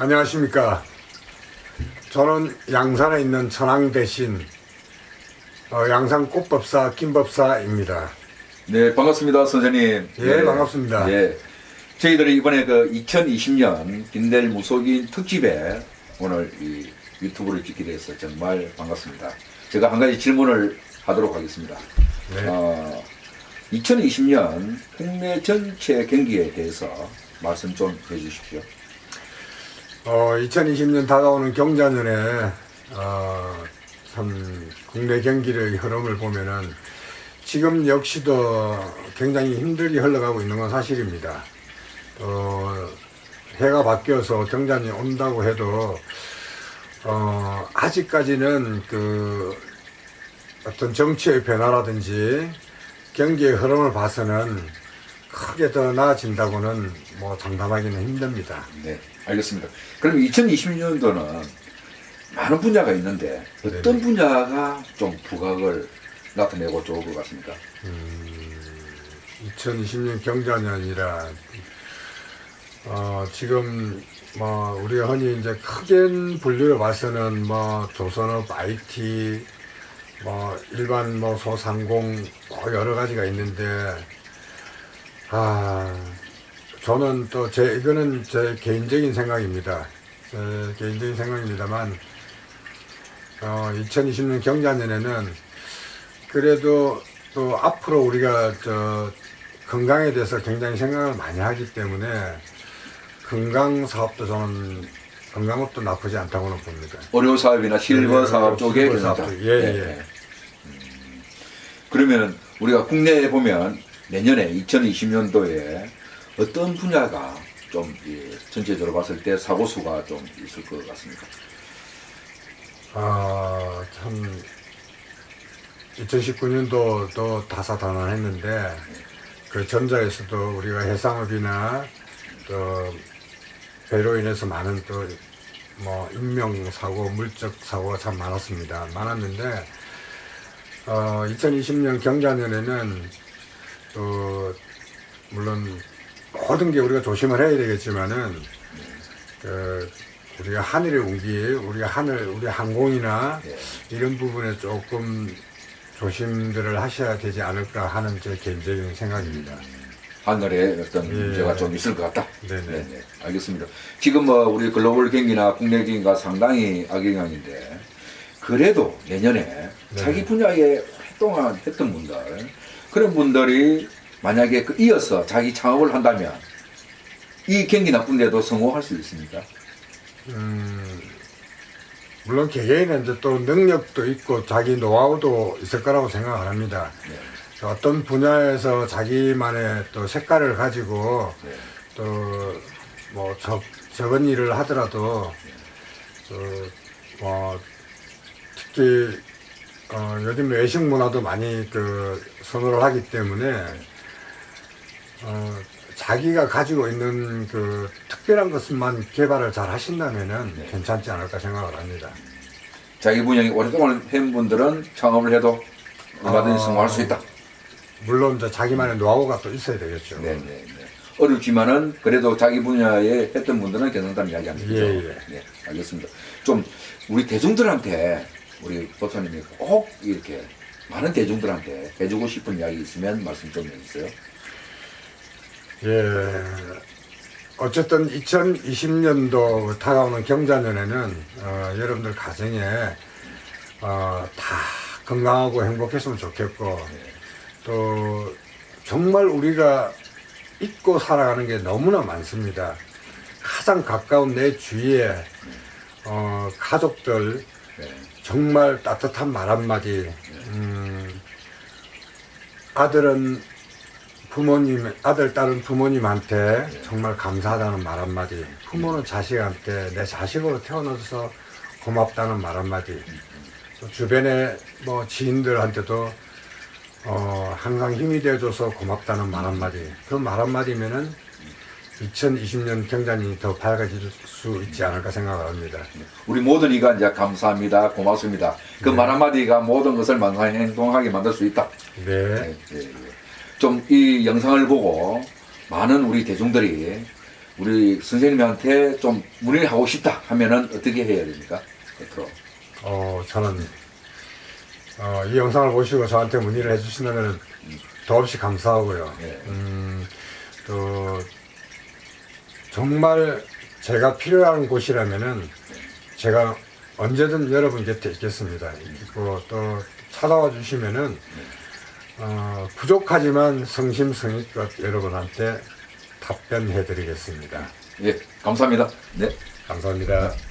안녕하십니까. 저는 양산에 있는 천황 대신 어, 양산 꽃법사 김법사입니다. 네, 반갑습니다, 선생님. 예, 네. 반갑습니다. 예. 저희들이 이번에 그 2020년 김대일 무속인 특집에 오늘 이 유튜브를 찍게 돼서 정말 반갑습니다. 제가 한 가지 질문을 하도록 하겠습니다. 네. 어, 2020년 국내 전체 경기에 대해서 말씀 좀 해주십시오. 어, 2020년 다가오는 경자년에 어, 참 국내 경기의 흐름을 보면은 지금 역시도 굉장히 힘들게 흘러가고 있는 건 사실입니다. 어, 해가 바뀌어서 경자년이 온다고 해도 어, 아직까지는 그 어떤 정치의 변화라든지 경기의 흐름을 봐서는 크게 더 나아진다고는 뭐 장담하기는 힘듭니다. 네, 알겠습니다. 그럼 2020년도는 많은 분야가 있는데 어떤 네네. 분야가 좀 부각을 나타내고 좋을 것 같습니까? 2020년 경자년이라 어, 지금 뭐 우리가 흔히 이제 크게 분류를 봐서는 뭐 조선업, IT, 뭐 일반 뭐 소상공 뭐 여러 가지가 있는데 아 저는 또 제 이거는 제 개인적인 생각입니다. 제 개인적인 생각입니다만 어, 2020년 경자년에는 그래도 또 앞으로 우리가 저 건강에 대해서 굉장히 생각을 많이 하기 때문에 건강 사업도 저는 건강업도 나쁘지 않다고는 봅니다. 의료 사업이나 실버 네, 사업 쪽에. 사업도, 예, 네, 예. 네. 음, 그러면 우리가 국내에 보면 내년에 2020년도에 어떤 분야가 좀 예, 전체적으로 봤을 때 사고 수가 좀 있을 것 같습니까? 아, 참 2019년도 또 다사다난했는데 그 전자에서도 우리가 해상업이나 또 배로 인해서 많은 또 뭐 인명 사고, 물적 사고가 참 많았습니다. 많았는데 어, 2020년 경자년에는 또 물론 모든 게 우리가 조심을 해야 되겠지만은 그 우리가 하늘의 운기, 우리가 하늘, 우리 항공이나 예. 이런 부분에 조금 조심들을 하셔야 되지 않을까 하는 제 개인적인 생각입니다. 하늘에 어떤 예. 문제가 좀 있을 것 같다. 네네. 알겠습니다. 지금 뭐 우리 글로벌 경기나 국내 경기가 상당히 악영향인데 그래도 내년에 네. 자기 분야에 활동을 했던 분들 그런 분들이 만약에 그 이어서 자기 창업을 한다면 이 경기 나쁜데도 성공할 수 있습니까? 음, 물론 개개인은 이제 또 능력도 있고 자기 노하우도 있을 거라고 생각을 합니다. 네. 어떤 분야에서 자기만의 또 색깔을 가지고 네. 또뭐 적은 일을 하더라도 그뭐 특히 어, 요즘 외식 문화도 많이 그 선호를 하기 때문에 어, 자기가 가지고 있는 그 특별한 것만 개발을 잘 하신다면은 네. 괜찮지 않을까 생각을 합니다. 자기 분야에 오랫동안 한 분들은 창업을 해도 얼마든지 아. 성공할 수 있다. 물론 이제 자기만의 노하우가 또 있어야 되겠죠. 네, 네, 네. 어렵지만은 그래도 자기 분야에 했던 분들은 괜찮다는 이야기 아니죠? 예, 예. 네, 알겠습니다. 좀 우리 대중들한테 우리 법사님이 꼭 이렇게 많은 대중들한테 해주고 싶은 이야기 있으면 말씀 좀 해주세요. 예. 어쨌든 2020년도 다가오는 경자년에는 어, 여러분들 가정에 어, 다 건강하고 행복했으면 좋겠고 또 정말 우리가 잊고 살아가는 게 너무나 많습니다. 가장 가까운 내 주위에 어, 가족들 네. 정말 따뜻한 말 한마디. 음, 아들은 부모님, 아들, 딸은 부모님한테 정말 감사하다는 말 한마디. 부모는 자식한테 내 자식으로 태어나서 고맙다는 말 한마디. 또 주변에 뭐 지인들한테도 어, 항상 힘이 되어줘서 고맙다는 말 한마디. 그 말 한마디면은 2020년 경장이 더 밝아질 수 있지 않을까 생각을 합니다. 우리 모든 이가 이제 감사합니다, 고맙습니다. 그 네. 말 한마디가 모든 것을 만사 행동하게 만들 수 있다. 네. 좀 이 영상을 보고 많은 우리 대중들이 우리 선생님한테 좀 문의를 하고 싶다 하면은 어떻게 해야 됩니까? 끝으로. 어, 저는 어, 이 영상을 보시고 저한테 문의를 해주신다면 더없이 감사하고요. 예. 음, 또 정말 제가 필요한 곳이라면은 제가 언제든 여러분 곁에 있겠습니다. 있고 또 찾아와 주시면은 어, 부족하지만 성심성의껏 여러분한테 답변해 드리겠습니다. 예, 감사합니다. 네. 감사합니다.